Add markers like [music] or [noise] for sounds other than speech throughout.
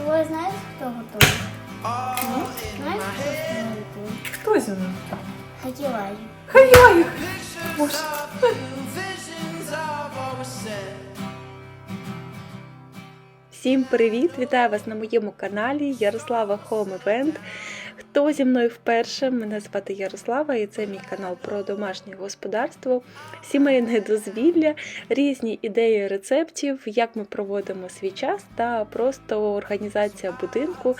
тобою знаєш, хто готовий? Знаєш, хто готовий? Хто зі мною? там? Хай-яй! Боже. Всім привіт! Вітаю вас на моєму каналі Ярослава Home Event. Хто зі мною вперше? Мене звати Ярослава і це мій канал про домашнє господарство, сімейне дозвілля, різні ідеї рецептів, як ми проводимо свій час та просто організація будинку,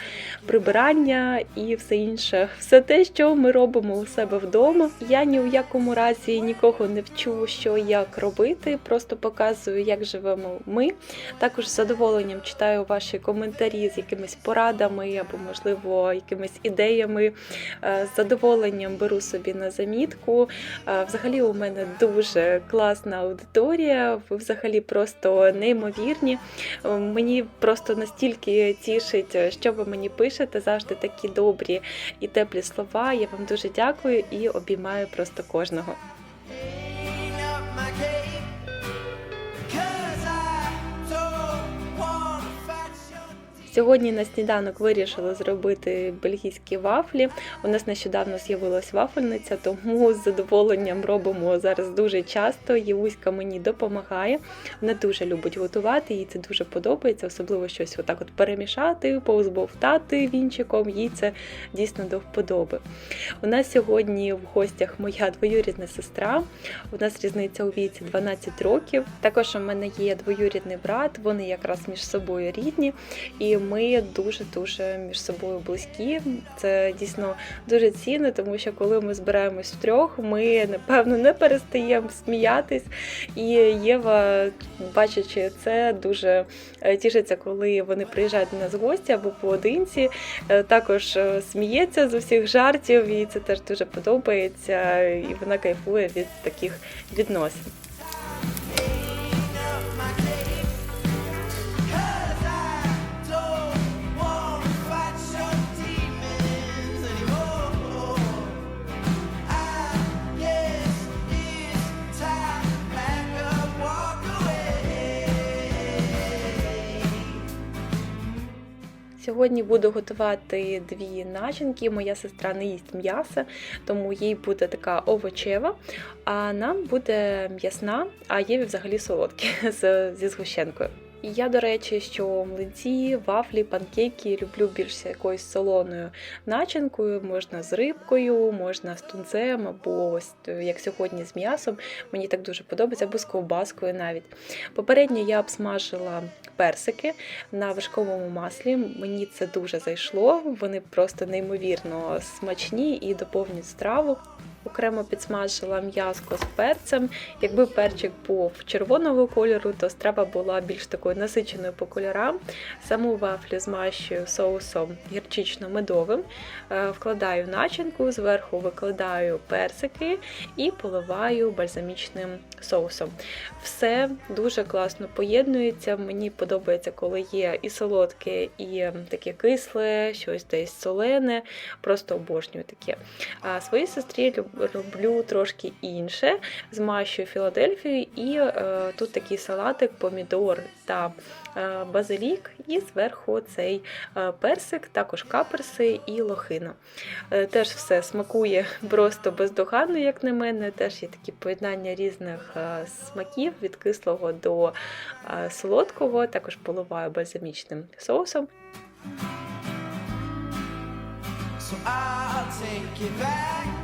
прибирання і все інше. Все те, що ми робимо у себе вдома. Я ні в якому разі нікого не вчу, що як робити, просто показую, як живемо ми. Також з задоволенням читаю ваші коментарі з якимись порадами або, можливо, якимись ідеями. Е, З задоволенням беру собі на замітку. Е, Взагалі, у мене дуже класна аудиторія. Ви взагалі просто неймовірні. Е, Мені просто настільки тішить, що ви мені пишете. Завжди такі добрі і теплі слова. Я вам дуже дякую і обіймаю просто кожного. Сьогодні на сніданок вирішили зробити бельгійські вафлі. У нас нещодавно з'явилась вафельниця, тому з задоволенням робимо зараз дуже часто. Євуська мені допомагає. Вона дуже любить готувати, їй це дуже подобається, особливо щось отак от перемішати, повзбовтати вінчиком. Їй це дійсно до вподоби. У нас сьогодні в гостях моя двоюрідна сестра. У нас різниця у віці 12 років. Також у мене є двоюрідний брат, вони якраз між собою рідні. І ми дуже-дуже між собою близькі. Це дійсно дуже цінно, тому що коли ми збираємось втрьох, ми напевно не перестаємо сміятись. І Єва, бачачи це, дуже е, тішиться, коли вони приїжджають до нас в гості або поодинці. Е, Також е, сміється з усіх жартів, і це теж дуже подобається. І вона кайфує від таких відносин. Сьогодні буду готувати дві начинки. Моя сестра не їсть м'яса, тому їй буде така овочева, а нам буде м'ясна, а Єві взагалі солодкі [laughs] зі згущенкою. Я, до речі, що млинці, вафлі, панкейки люблю більш з якоюсь солоною начинкою, можна з рибкою, можна з тунцем, або ось як сьогодні з м'ясом. Мені так дуже подобається, або з ковбаскою навіть. Попередньо я обсмажила персики на вершковому маслі. Мені це дуже зайшло. Вони просто неймовірно смачні і доповнюють страву. Окремо підсмажила м'яско з перцем. Якби перчик був червоного кольору, то страва була більш такою насиченою по кольорам. Саму вафлю змащую соусом гірчично-медовим, Е, вкладаю начинку, зверху викладаю персики і поливаю бальзамічним соусом. Все дуже класно поєднується. Мені подобається, коли є і солодке, і ем, таке кисле, щось десь солене. Просто обожнюю таке. А своїй сестрі люб- роблю трошки інше. Змащую Філадельфію, і е, тут такий салатик, помідор та е, базилік, і зверху цей е, персик, також каперси і лохина. Е, теж все смакує просто бездоганно, як на мене. Теж є такі поєднання різних е, смаків від кислого до е, солодкого. Також поливаю бальзамічним соусом. So I'll take you back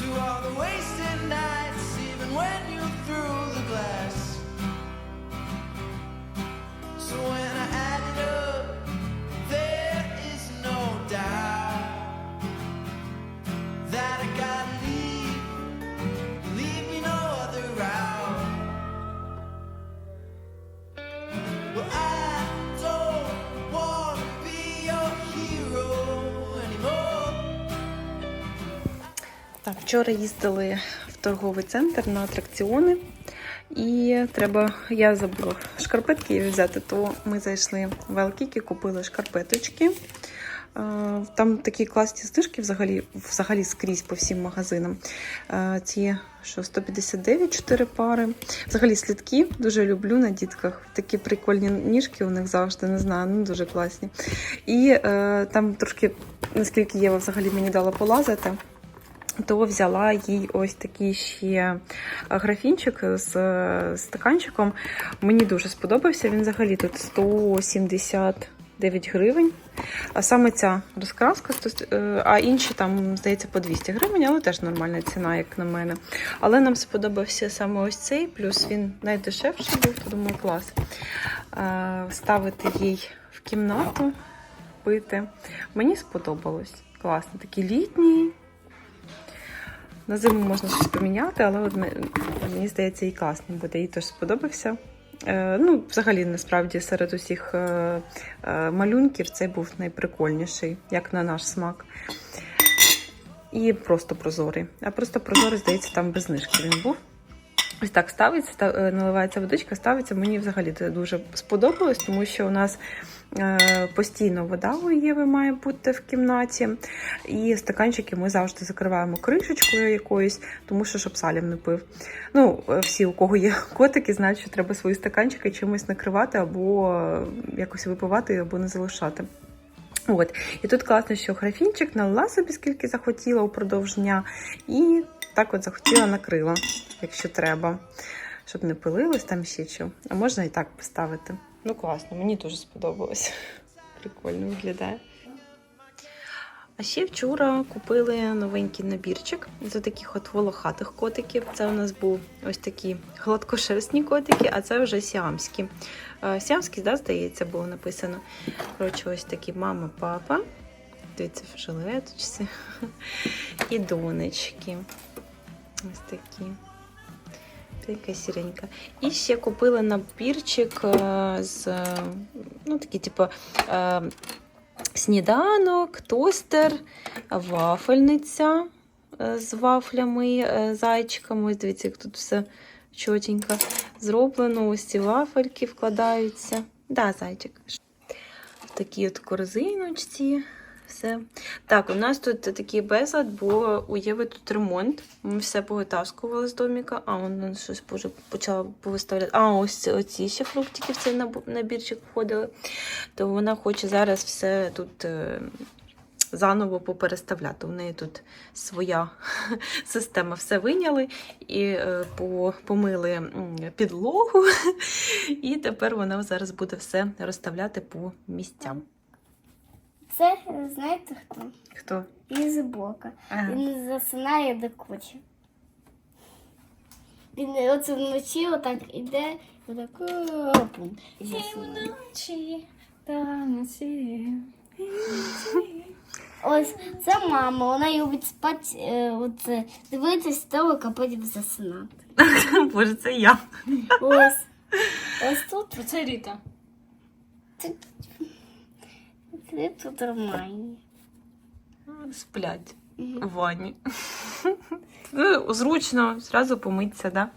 to all the wasted nights, even when you threw the glass. So when I add it up, вчора їздили в торговий центр на атракціони. І треба, я забула шкарпетки взяти, то ми зайшли в Алкіки, купили шкарпеточки. Е, Там такі класні знижки взагалі, взагалі скрізь по всім магазинам. Е, Ці що 159 4 пари. Взагалі слідки дуже люблю на дітках. Такі прикольні ніжки у них завжди не знаю, ну дуже класні. І е, там трошки, наскільки Єва взагалі мені дала полазити. То взяла їй ось такий ще графінчик з е, стаканчиком. Мені дуже сподобався. Він взагалі тут 179 гривень. А саме ця розкраска, е, а інші там, здається, по 200 гривень, але теж нормальна ціна, як на мене. Але нам сподобався саме ось цей, плюс він найдешевший був, то думаю, клас. Е, Ставити їй в кімнату, пити. Мені сподобалось. Класно, такий літній. На зиму можна щось поміняти, але от мені здається, і класний буде. Їй теж сподобався. Е, ну, взагалі, насправді, серед усіх е, е, малюнків цей був найприкольніший, як на наш смак. І просто прозорий. А просто прозорий, здається, там без знижки він був. Ось так ставиться, ста- е, наливається водичка, ставиться. Мені взагалі це дуже сподобалось, тому що у нас е, постійно вода у Єви має бути в кімнаті. І стаканчики ми завжди закриваємо кришечкою якоюсь, тому що щоб салім не пив. Ну, е, всі, у кого є [laughs] котики, знають, що треба свої стаканчики чимось накривати або якось випивати, або не залишати. От. І тут класно, що графінчик налила собі скільки захотіла упродовж дня, і так от захотіла накрила, якщо треба, щоб не пилилось там ще що. А можна і так поставити. Ну класно, мені дуже сподобалось. [laughs] Прикольно виглядає. А ще вчора купили новенький набірчик з таких от волохатих котиків. Це у нас був ось такі гладкошерстні котики, а це вже сіамські. Сіамські, да, здається, було написано. Коротше, ось такі мама, папа. Дивіться, в жилеточці. [laughs] І донечки. Ось такі. Така сіренька. І ще купила набірчик е, з, ну, такі, типу, е, сніданок, тостер, вафельниця е, з вафлями, зайчиками. Ось Дивіться, як тут все чотенько зроблено. Ось ці вафельки вкладаються. Да, зайчик. В такій от корзиночці. Все. Так, у нас тут такий безлад, бо у тут ремонт. Ми все повитаскували з доміка. А, вона щось вже почала повиставляти. А, ось оці ще фруктики в цей набірчик входили. То вона хоче зараз все тут е, заново попереставляти. У неї тут своя [laughs] система. Все виняли і е, помили підлогу. [laughs] І тепер вона зараз буде все розставляти по місцям. Це знаєте хто? Хто? Із бока. Ага. Він засинає до кучі. Він оце вночі отак іде, і отак опум, і засинає. Ось це мама, вона любить спати, е, оце, дивитись телек, а потім засинати. [laughs] Боже, це я. Ось. Ось тут. Це Ріта. Ти, ти тут нормальні. Сплять в ванні. [laughs] Ну, зручно, зразу помитися, да?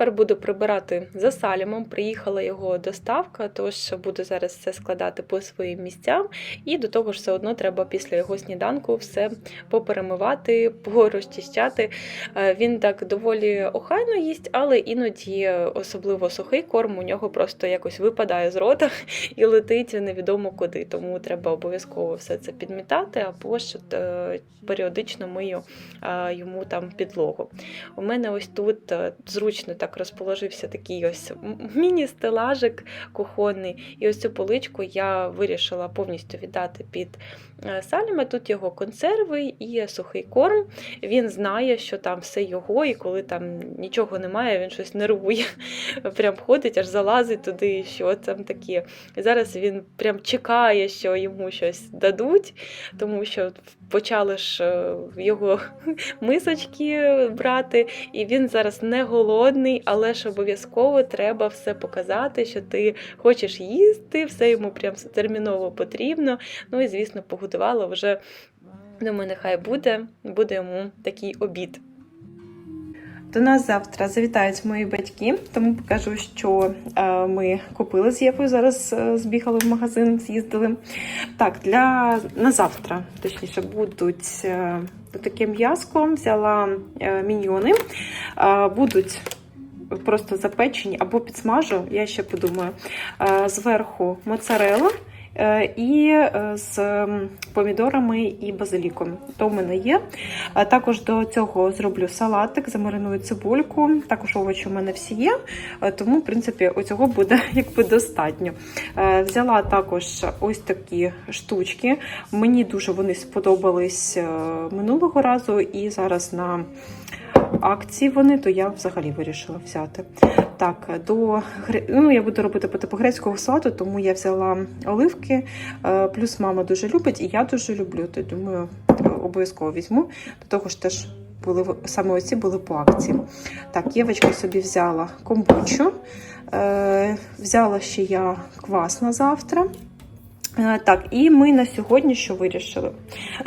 Тепер буду прибирати за салімом. Приїхала його доставка, тож буду зараз все складати по своїм місцям. І до того ж, все одно треба після його сніданку все поперемивати, порозчищати. Е, Він так доволі охайно їсть, але іноді, особливо сухий корм, у нього просто якось випадає з рота і летить невідомо куди. Тому треба обов'язково все це підмітати, або ж е, періодично мию е, йому там підлогу. У мене ось тут е, зручно так розположився такий ось міні-стелажик кухонний. І ось цю поличку я вирішила повністю віддати під е, Тут його консерви і сухий корм. Він знає, що там все його, і коли там нічого немає, він щось нервує. [laughs] Прям ходить, аж залазить туди, що там таке. Зараз він прям чекає, що йому щось дадуть, тому що почали ж е, його [laughs] мисочки брати, і він зараз не голодний, але ж обов'язково треба все показати, що ти хочеш їсти, все йому прям терміново потрібно. Ну і звісно, погодувала вже. Думаю, нехай буде, буде йому такий обід. До нас завтра завітають мої батьки, тому покажу, що е, ми купили з Євою. Зараз е, збігали в магазин, з'їздили. Так, для на завтра, точніше, будуть е, таке м'яско. Взяла міньйони. Будуть просто запечені або підсмажу, я ще подумаю. Зверху моцарела. Е, І е, з помідорами і базиліком. То в мене є. Також до цього зроблю салатик, замариную цибульку. Також овочі у мене всі є, е, тому, в принципі, оцього буде [laughs] якби достатньо. Е, Взяла також ось такі штучки. Мені дуже вони сподобались е, минулого разу, і зараз на акції вони, то я взагалі вирішила взяти. Так, до ну, я буду робити по типу грецького салату, тому я взяла оливки. е, Плюс мама дуже любить, і я дуже люблю. То думаю, обов'язково візьму. До того ж теж були саме оці були по акції. Так, Євочка собі взяла комбучу. Е, взяла ще я квас на завтра. Е, Так, і ми на сьогодні що вирішили?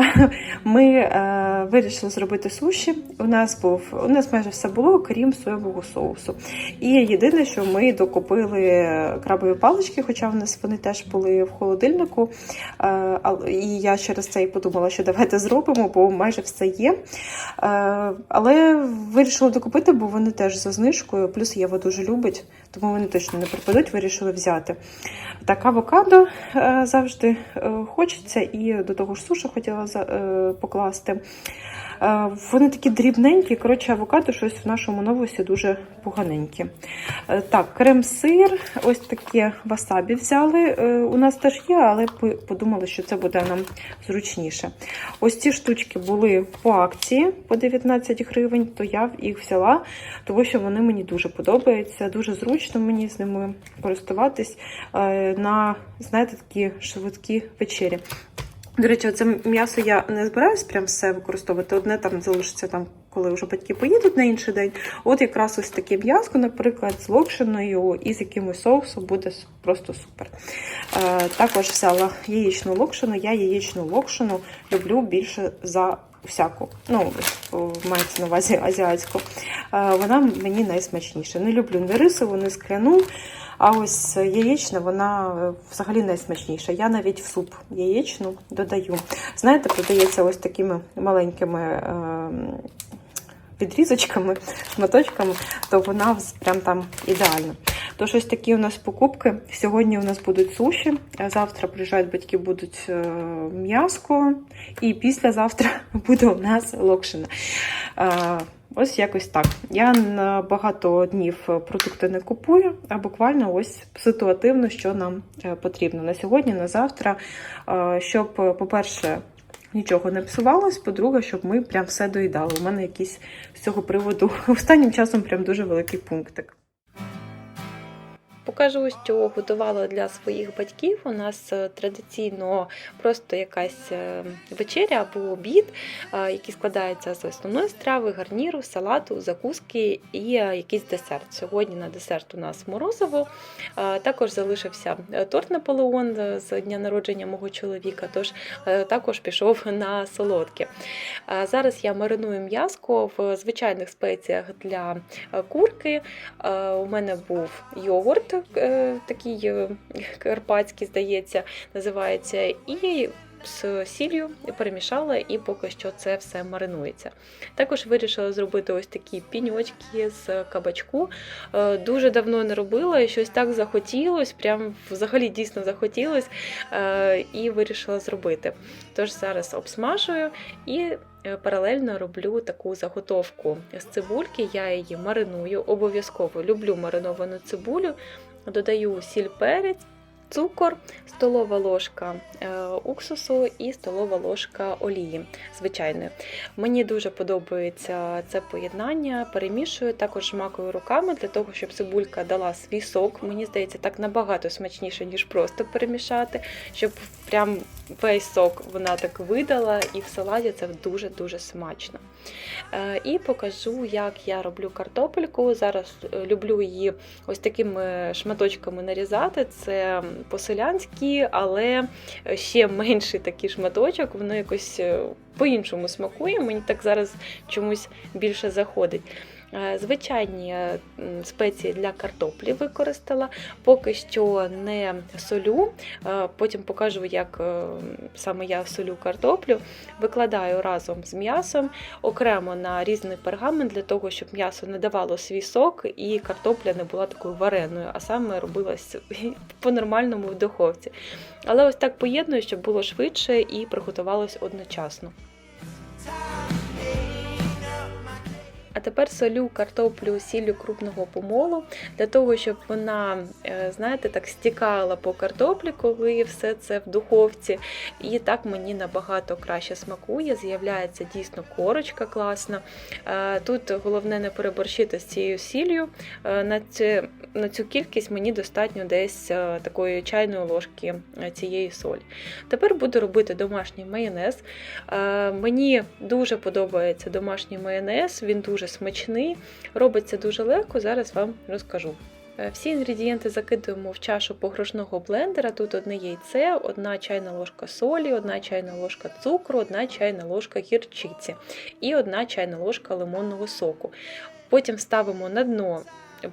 [laughs] Ми е, вирішили зробити суші. У нас був у нас майже все було, крім соєвого соусу. І єдине, що ми докупили крабові палички, хоча в нас вони теж були в холодильнику. Е, і я через це і подумала, що давайте зробимо, бо майже все є. Е, але вирішили докупити, бо вони теж за знижкою, плюс Єва дуже любить, тому вони точно не пропадуть, вирішили взяти. Так, авокадо е, завжди е, хочеться, і до того ж сушу хотіла е, покласти. Е, Вони такі дрібненькі. Коротше, авокадо щось в нашому новосі дуже поганенькі. Е, Так, крем-сир, ось таке васабі взяли. Е, У нас теж є, але подумали, що це буде нам зручніше. Ось ці штучки були по акції по 19 гривень, то я їх взяла, тому що вони мені дуже подобаються. Дуже зручно мені з ними користуватись на, знаєте, такі швидкі вечері. До речі, це м'ясо я не збираюсь прям все використовувати. Одне там залишиться там, коли вже батьки поїдуть на інший день. От якраз ось таке м'яско, наприклад, з локшиною і з якимось соусом буде просто супер. Е, також взяла яєчну локшину. Я яєчну локшину люблю більше за всяку. Ну, мається на увазі азіатську. Е, вона мені найсмачніша. Не люблю ні рисову, ні скляну. А ось яєчна, вона е, взагалі найсмачніша. Я навіть в суп яєчну додаю. Знаєте, продається ось такими маленькими е, відрізочками, шматочками, то вона прям там ідеальна. Тож ось такі у нас покупки. Сьогодні у нас будуть суші, завтра приїжджають батьки, будуть е, м'яско, і післязавтра [laughs] буде у нас локшина. Ось якось так. Я на багато днів продукти не купую, а буквально ось ситуативно, що нам е, потрібно на сьогодні, на завтра, е, щоб, по-перше, нічого не псувалось, по-друге, щоб ми прям все доїдали. У мене якийсь з цього приводу останнім часом прям дуже великий пунктик. Покажу, що готувала для своїх батьків. У нас е, традиційно просто якась е, вечеря або обід, е, який складається з основної страви, гарніру, салату, закуски і якийсь десерт. Сьогодні на десерт у нас морозиво. Також залишився торт Наполеон з дня народження мого чоловіка, тож також пішов на солодке. Зараз я мариную м'язко в звичайних спеціях для курки. У мене був йогурт, е, такий е, карпатський, здається, називається, і з сіллю перемішала, і поки що це все маринується. Також вирішила зробити ось такі піньочки з кабачку. Е, Дуже давно не робила, і щось так захотілось, прям взагалі дійсно захотілось, е, і вирішила зробити. Тож зараз обсмажую і е, паралельно роблю таку заготовку з цибульки. Я її мариную, обов'язково люблю мариновану цибулю, додаю сіль перець. Цукор, столова ложка е, уксусу і столова ложка олії звичайної. Мені дуже подобається це поєднання. Перемішую, також жмакую руками для того, щоб цибулька дала свій сок. Мені здається, так набагато смачніше, ніж просто перемішати, щоб прям весь сок вона так видала, і в салаті це дуже-дуже смачно. Е, І покажу, як я роблю картопельку. Зараз е, люблю її ось такими шматочками нарізати. Це по-селянськи, але ще менший такий шматочок, воно якось е, по-іншому смакує. Мені так зараз чомусь більше заходить. Е, Звичайні е, спеції для картоплі використала, поки що не солю. Е, Потім покажу, як саме я солю картоплю. Викладаю разом з м'ясом окремо на різний пергамент для того, щоб м'ясо не давало свій сок і картопля не була такою вареною, а саме робилась [laughs] по-нормальному в духовці. Але ось так поєдную, щоб було швидше і приготувалось одночасно. А тепер солю картоплю сіллю крупного помолу для того, щоб вона, е, знаєте, так стікала по картоплі, коли все це в духовці. І так мені набагато краще смакує. З'являється дійсно корочка класна. Е, Тут головне не переборщити з цією сіллю. Е, На цю, на цю кількість мені достатньо десь такої чайної ложки цієї солі. Тепер буду робити домашній майонез. Мені дуже подобається домашній майонез, він дуже смачний, робиться дуже легко, зараз вам розкажу. Е, Всі інгредієнти закидуємо в чашу погружного блендера. Тут одне яйце, одна чайна ложка солі, одна чайна ложка цукру, одна чайна ложка гірчиці і одна чайна ложка лимонного соку. Потім ставимо на дно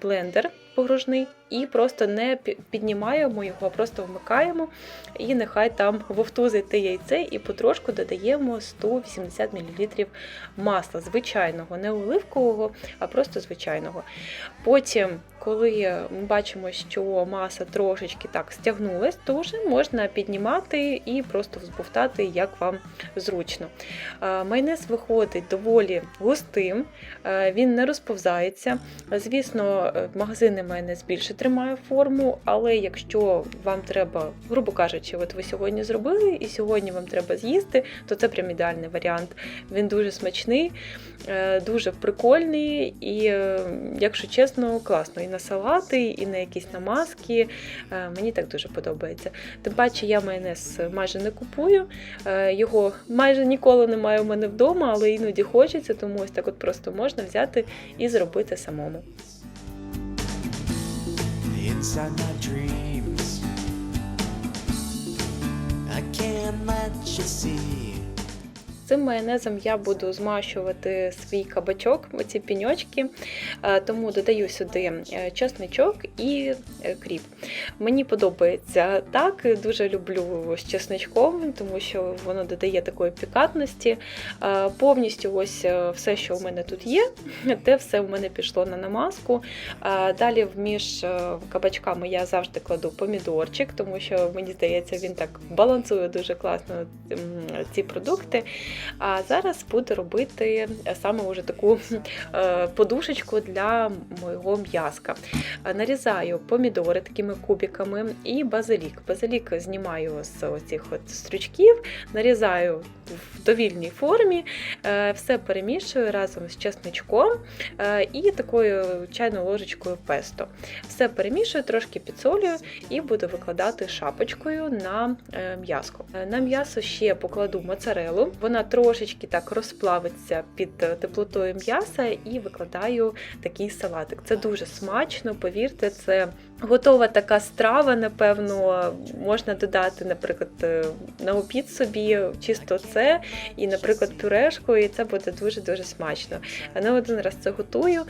блендер погружний і просто не піднімаємо його, а просто вмикаємо, і нехай там вовтузить те яйце, і потрошку додаємо 180 мл масла звичайного, не оливкового, а просто звичайного. Потім, коли ми бачимо, що маса трошечки так стягнулась, то вже можна піднімати і просто взбовтати, як вам зручно. Майонез виходить доволі густим, він не розповзається. Звісно, е, майонез більше тримає форму, але якщо вам треба, грубо кажучи, от ви сьогодні зробили і сьогодні вам треба з'їсти, то це прям ідеальний варіант. Він дуже смачний, е, дуже прикольний і, е, якщо чесно, класно. І на салати, і на якісь намазки. Е, Мені так дуже подобається. Тим паче я майонез майже не купую. Його майже ніколи немає у мене вдома, але іноді хочеться, тому ось так от просто можна взяти і зробити самому. Inside my dreams. I can't let you see. Цим майонезом я буду змащувати свій кабачок, оці піньочки, е, тому додаю сюди е, чесничок і е, кріп. Мені подобається так, дуже люблю з чесничком, тому що воно додає такої пікантності. Повністю ось все, що у мене тут є, [laughs] те все у мене пішло на намазку. Далі між кабачками я завжди кладу помідорчик, тому що мені здається, він так балансує дуже класно ці продукти. А зараз буду робити саме уже таку [laughs] е, подушечку для моєго м'язка. Е, Нарізаю помідори такими кубиками і базилік. Базилік знімаю з оцих от стручків, нарізаю в довільній формі, е, все перемішую разом з чесничком е, і такою чайною ложечкою песто. Все перемішую, трошки підсолюю і буду викладати шапочкою на е, м'яско. Е, На м'ясо ще покладу моцарелу, вона трошечки так розплавиться під е, теплотою м'яса і викладаю такий салатик. Це дуже смачно, повірте, це готова така страва, напевно, можна додати, наприклад, е, на обід собі чисто це, і, наприклад, пюрешку, і це буде дуже-дуже смачно. Не один раз це готую.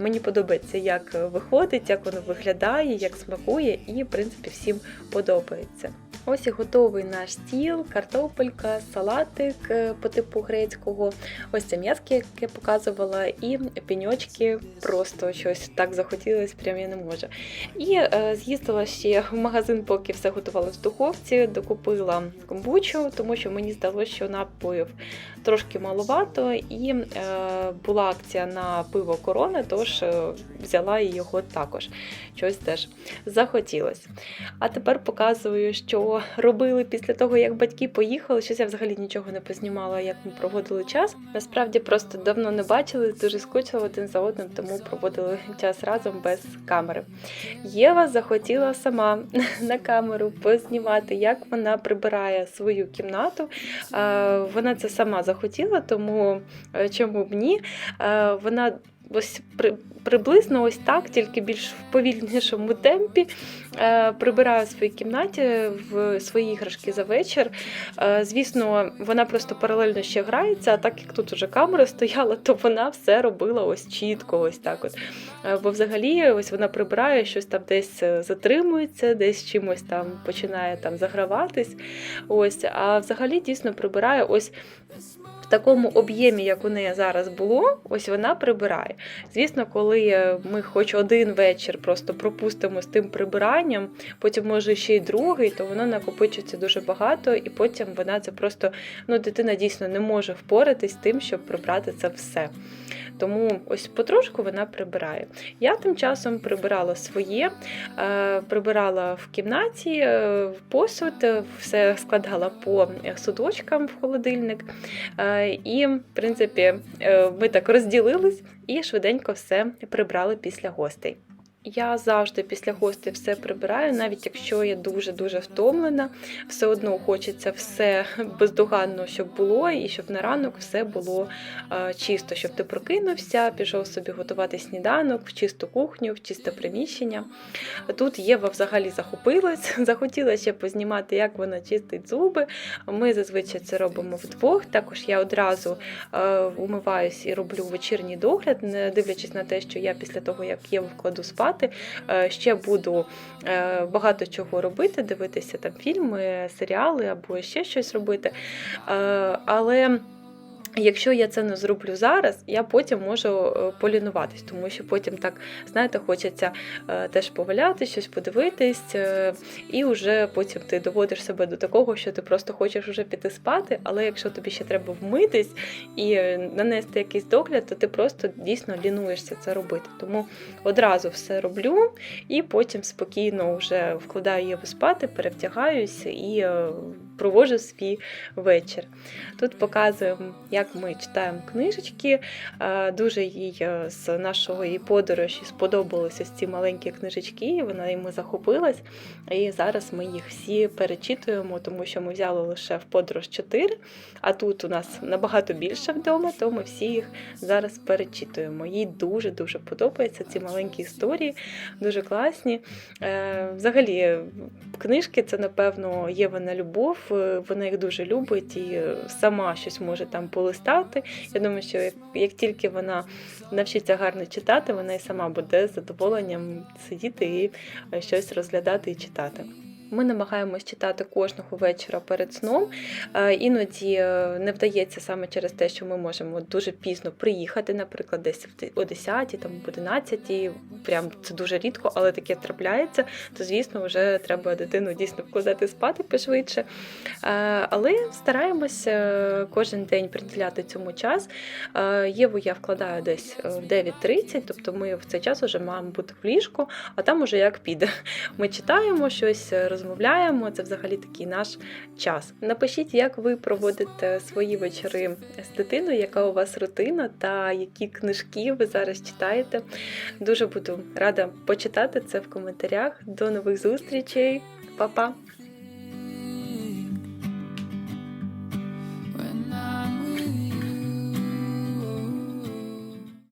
Мені подобається, як виходить, як воно виглядає, як смакує, і, в принципі, всім подобається. Ось і готовий наш стіл, картопелька, салатик е, по типу грецького. Ось це м'яско, яке показувала, і піньочки просто щось так захотілося, прям я не можу. І е, з'їздила ще в магазин, поки все готувалося в духовці, докупила комбучу, тому що мені здалося, що напоїв трошки маловато, і е, була акція на пиво корона, тож е, взяла і його також. Щось теж захотілося. А тепер показую, що робили після того, як батьки поїхали. Щось я взагалі нічого не познімала, як ми проводили час. Насправді просто давно не бачили, дуже скучили один за одним, тому проводили час разом без камери. Єва захотіла сама [laughs] на камеру познімати, як вона прибирає свою кімнату. Е, Вона це сама захотіла, тому е, чому б ні? Е, Вона ось при, приблизно ось так, тільки більш в повільнішому темпі. Е, прибираю в своїй кімнаті в свої іграшки за вечір. Е, звісно, вона просто паралельно ще грається, а так як тут уже камера стояла, то вона все робила ось чітко, ось так. От. Е, бо взагалі ось вона прибирає, щось там десь е, затримується, десь чимось там починає там заграватись. Ось, а взагалі дійсно прибирає ось. В такому об'ємі, як у неї зараз було, ось вона прибирає. Звісно, коли е, ми хоч один вечір просто пропустимо з тим прибиранням, потім може ще й другий, то воно накопичується дуже багато, і потім вона це просто ну, дитина дійсно не може впоратись з тим, щоб прибрати це все. Тому ось потрошку вона прибирає. Я тим часом прибирала своє, е, прибирала в кімнаті, е, в посуд, все складала по судочкам в холодильник. Е, І, в принципі, е, ми так розділились і швиденько все прибрали після гостей. Я завжди після гостей все прибираю, навіть якщо я дуже-дуже втомлена, все одно хочеться все [laughs] бездоганно, щоб було, і щоб на ранок все було е, чисто, щоб ти прокинувся, пішов собі готувати сніданок в чисту кухню, в чисте приміщення. Тут Єва взагалі захопилась, [laughs] захотіла ще познімати, як вона чистить зуби. Ми зазвичай це робимо вдвох. Також я одразу е, умиваюсь і роблю вечірній догляд, не дивлячись на те, що я після того, як Єву вкладу спати, е, ще буду е, багато чого робити, дивитися там фільми, серіали або ще щось робити. Е, Але. Якщо я це не зроблю зараз, я потім можу е, полінуватись, тому що потім так, знаєте, хочеться е, теж поваляти, щось подивитись, е, і вже потім ти доводиш себе до такого, що ти просто хочеш вже піти спати. Але якщо тобі ще треба вмитись і нанести якийсь догляд, то ти просто дійсно лінуєшся це робити. Тому одразу все роблю і потім спокійно вже вкладаю її спати, перевдягаюся і проводжу свій вечір. Тут показуємо, як ми читаємо книжечки. Е, Дуже їй е, з нашої подорожі сподобалися ці маленькі книжечки, вона їми захопилась. І зараз ми їх всі перечитуємо, тому що ми взяли лише в подорож 4, а тут у нас набагато більше вдома, то ми всі їх зараз перечитуємо. Їй дуже-дуже подобаються ці маленькі історії, дуже класні. Е, Взагалі, книжки це, напевно, є вона любов, вона їх дуже любить і е, сама щось може там полистати. Я думаю, що як, як тільки вона навчиться гарно читати, вона і сама буде з задоволенням сидіти і е, щось розглядати і читати. Ми намагаємось читати кожного вечора перед сном. Е, Іноді е, не вдається саме через те, що ми можемо дуже пізно приїхати, наприклад, десь о 10 там об 11 прям це дуже рідко, але таке трапляється. То звісно, вже треба дитину дійсно вкладати спати пошвидше. Е, Але стараємось е, кожен день приділяти цьому час. Е, Єву я вкладаю десь е, в 9.30, тобто ми в цей час вже маємо бути в ліжку, а там уже як піде. Ми читаємо щось, розмовляємо. Це взагалі такий наш час. Напишіть, як ви проводите свої вечори з дитиною, яка у вас рутина та які книжки ви зараз читаєте. Дуже буду рада почитати це в коментарях. До нових зустрічей, Па-па!